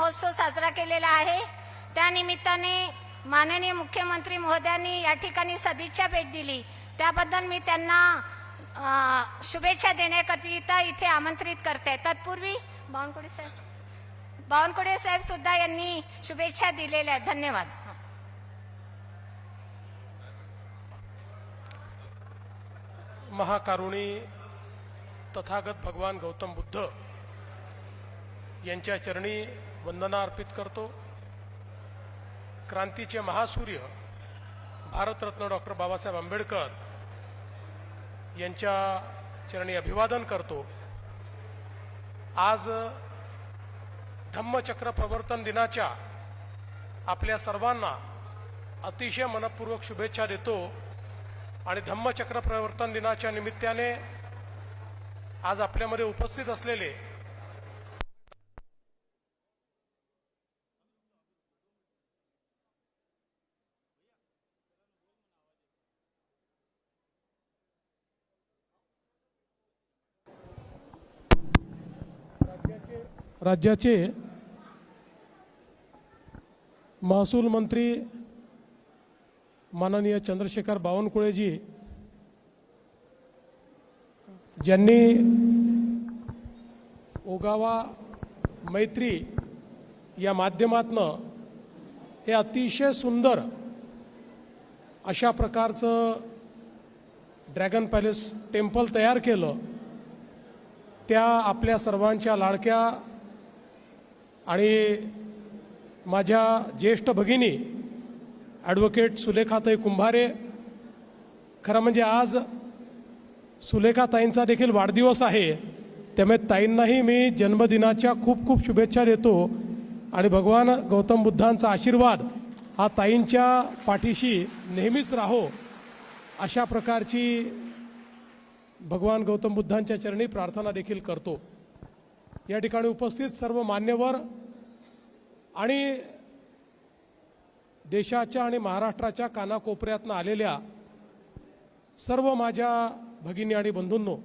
महोत्सव साजरा केलेला आहे. त्यानिमित्ताने माननीय मुख्यमंत्री महोदयांनी या ठिकाणी सदिच्छा भेट दिली. त्याबद्दल मी त्यांना शुभेच्छा देण्याकरिता इथे आमंत्रित करते. तत्पूर्वी बावनकुळे साहेब बावनकुळे साहेब सुद्धा यांनी शुभेच्छा दिलेल्या आहेत. धन्यवाद. महाकारुणी तथागत भगवान गौतम बुद्ध यांच्या चरणी वंदना अर्पित करतो. क्रांतीचे महासूर्य भारतरत्न डॉक्टर बाबासाहेब आंबेडकर यांच्या चरणी अभिवादन करतो. आज धम्मचक्र प्रवर्तन दिनाच्या आपल्या सर्वांना अतिशय मनपूर्वक शुभेच्छा देतो आणि धम्मचक्र प्रवर्तन दिनाच्या निमित्ताने आज आपल्यामध्ये उपस्थित असलेले राज्याचे महसूल मंत्री माननीय चंद्रशेखर बावनकुळेजी ज्यांनी ओगावा मैत्री या माध्यमातनं हे अतिशय सुंदर अशा प्रकारचं ड्रॅगन पॅलेस टेम्पल तयार केलं त्या आपल्या सर्वांच्या लाडक्या आणि माझ्या ज्येष्ठ भगिनी ॲडव्होकेट सुलेखाताई कुंभारे खरं म्हणजे आज सुलेखाताईंचा देखील वाढदिवस आहे. त्यामुळे ताईंनाही मी जन्मदिनाच्या खूप खूप शुभेच्छा देतो आणि भगवान गौतम बुद्धांचा आशीर्वाद हा ताईंच्या पाठीशी नेहमीच राहो अशा प्रकारची भगवान गौतम बुद्धांच्या चरणी प्रार्थना देखील करतो. या ठिकाणी उपस्थित सर्व मान्यवर आणि देशाच्या आणि महाराष्ट्राच्या कानाकोपऱ्यातनं आलेल्या सर्व माझ्या भगिनी आणि बंधूंनो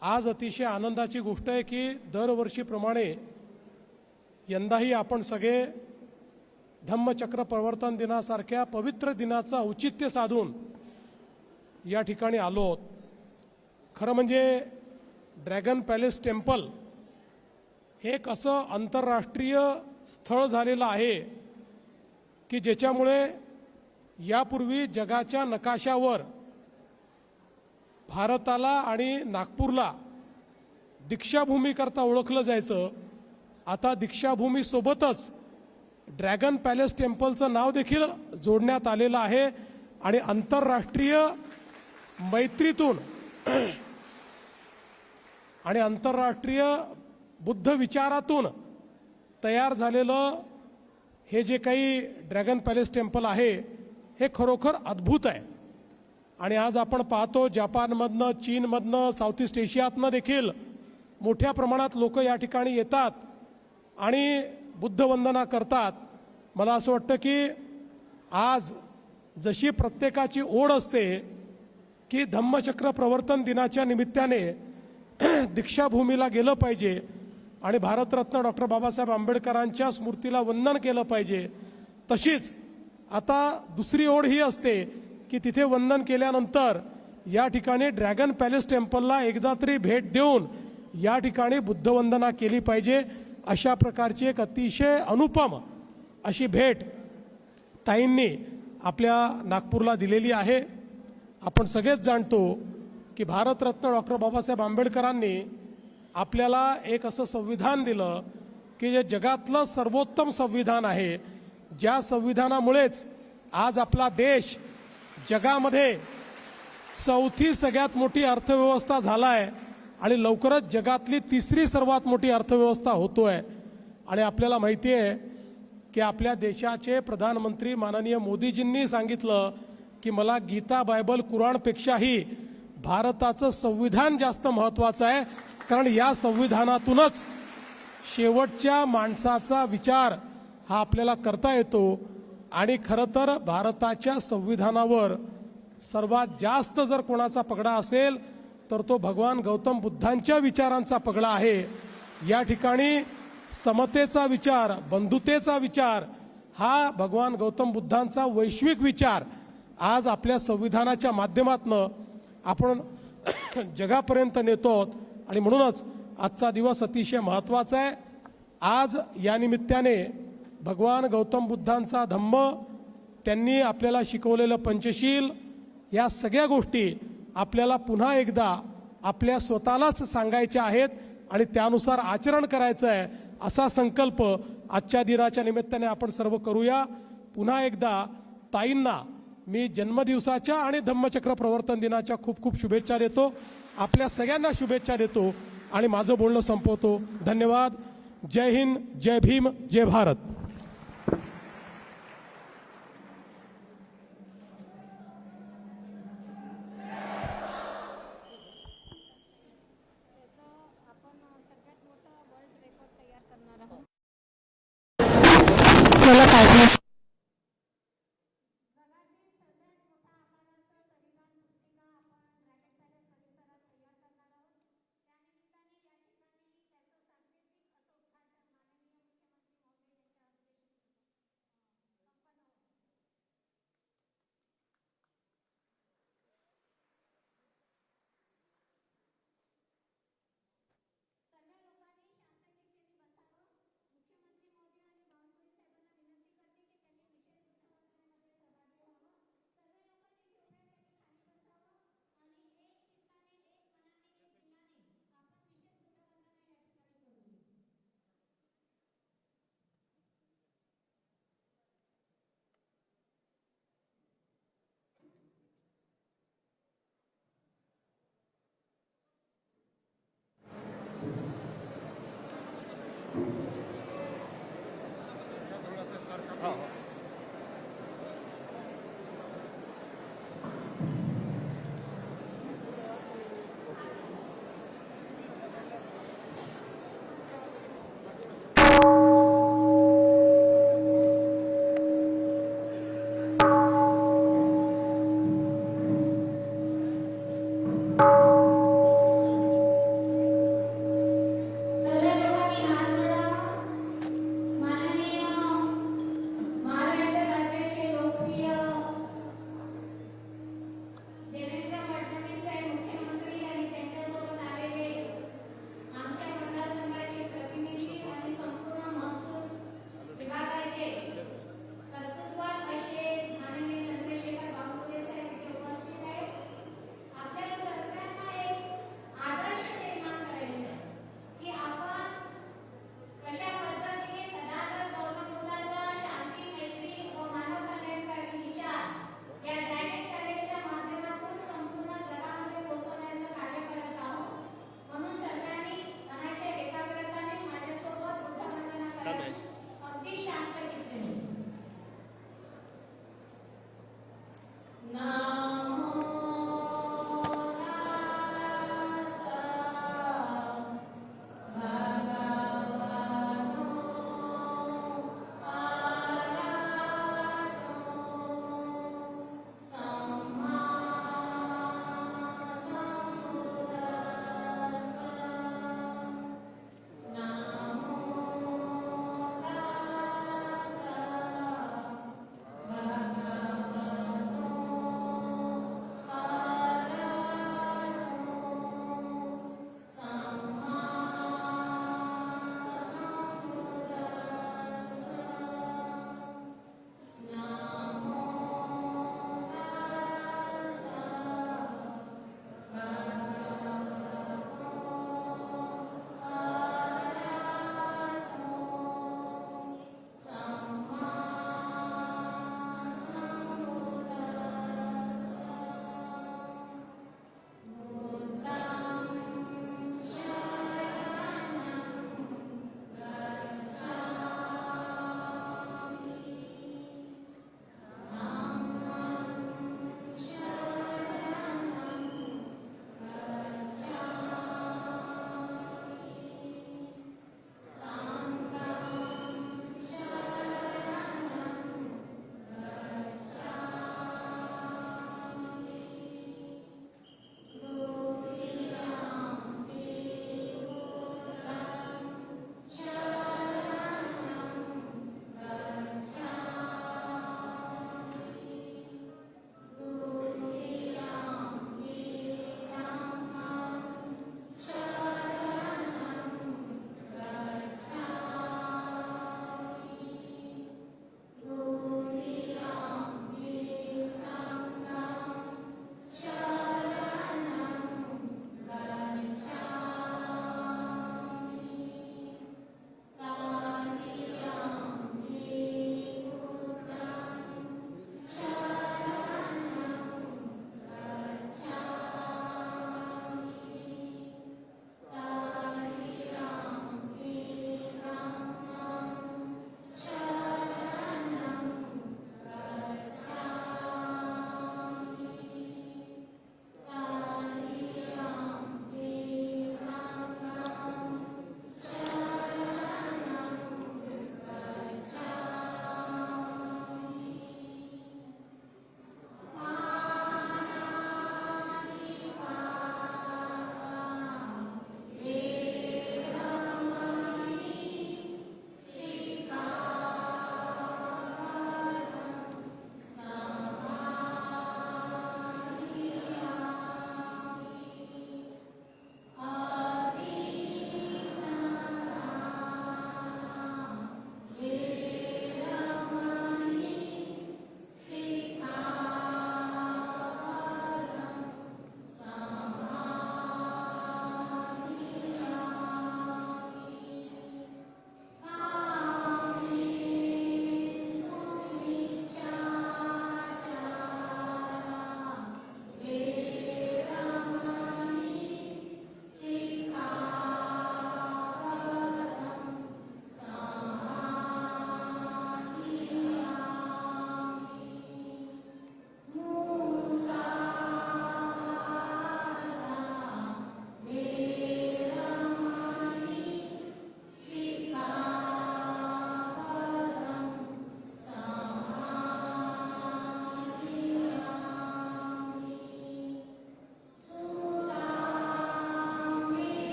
आज अतिशय आनंदाची गोष्ट आहे की दरवर्षीप्रमाणे यंदाही आपण सगळे धम्मचक्र प्रवर्तन दिनासारख्या पवित्र दिनाचं औचित्य साधून या ठिकाणी आलो आहोत. खरं म्हणजे ड्रॅगन पॅलेस टेम्पल हे एक असं आंतरराष्ट्रीय स्थळ झालेलं आहे की ज्याच्यामुळे यापूर्वी जगाच्या नकाशावर भारताला आणि नागपूरला दीक्षाभूमीकरता ओळखलं जायचं. आता दीक्षाभूमीसोबतच ड्रॅगन पॅलेस टेम्पलचं नाव देखील जोडण्यात आलेलं आहे. आणि आंतरराष्ट्रीय मैत्रीतून आणि आंतरराष्ट्रीय बुद्ध विचारातून तयार झालेलं हे जे काही ड्रॅगन पॅलेस टेम्पल आहे हे खरोखर अद्भुत आहे. आणि आज आपण पाहतो जपानमधनं चीनमधनं साऊथ ईस्ट एशियातनं देखील मोठ्या प्रमाणात लोक या ठिकाणी येतात आणि बुद्धवंदना करतात. मला असं वाटतं की आज जशी प्रत्येकाची ओढ असते की धम्मचक्र प्रवर्तन दिनाच्या निमित्ताने दीक्षाभूमीला गेलं पाहिजे आणि भारतरत्न डॉक्टर बाबासाहेब आंबेडकरांच्या स्मृतीला वंदन केलं पाहिजे. तशीच आता दुसरी ओढ ही असते की तिथे वंदन केल्यानंतर या ठिकाणी ड्रॅगन पॅलेस टेम्पलला एकदा तरी भेट देऊन या ठिकाणी बुद्धवंदना केली पाहिजे. अशा प्रकारची एक अतिशय अनुपम अशी भेट ताईंनी आपल्या नागपूरला दिलेली आहे. आपण सगळेच जाणतो की भारतरत्न डॉक्टर बाबासाहेब आंबेडकरांनी आपल्याला एक असं संविधान दिलं की जे जगातलं सर्वोत्तम संविधान आहे ज्या संविधानामुळेच आज आपला देश जगामध्ये चौथी सगळ्यात मोठी अर्थव्यवस्था झाला आहे आणि लवकरच जगातली तिसरी सर्वात मोठी अर्थव्यवस्था होतोय. आणि आपल्याला माहिती आहे की आपल्या देशाचे प्रधानमंत्री माननीय मोदीजींनी सांगितलं की मला गीता बायबल कुराणपेक्षाही भारताचं संविधान जास्त महत्वाचं आहे कारण या संविधानातूनच शेवटच्या माणसाचा विचार हा आपल्याला करता येतो. आणि खरं तर भारताच्या संविधानावर सर्वात जास्त जर कोणाचा पगडा असेल तर तो भगवान गौतम बुद्धांच्या विचारांचा पगडा आहे. या ठिकाणी समतेचा विचार बंधुतेचा विचार हा भगवान गौतम बुद्धांचा वैश्विक विचार आज आपल्या संविधानाच्या माध्यमातनं आपण जगापर्यंत नेतो आहोत. आणि म्हणूनच आजचा दिवस अतिशय महत्त्वाचा आहे. आज या निमित्ताने भगवान गौतम बुद्धांचा धम्म त्यांनी आपल्याला शिकवलेलं पंचशील या सगळ्या गोष्टी आपल्याला पुन्हा एकदा आपल्या स्वतःलाच सांगायच्या आहेत आणि त्यानुसार आचरण करायचं आहे असा संकल्प आजच्या दिनाच्या निमित्ताने आपण सर्व करूया. पुन्हा एकदा ताईंना मी जन्मदिवसाच्या आणि धम्मचक्र प्रवर्तन दिनाच्या खूप खूप शुभेच्छा देतो. आपल्या सगळ्यांना शुभेच्छा देतो आणि माझं बोलणं संपवतो. धन्यवाद. जय हिंद जय भीम जय भारत.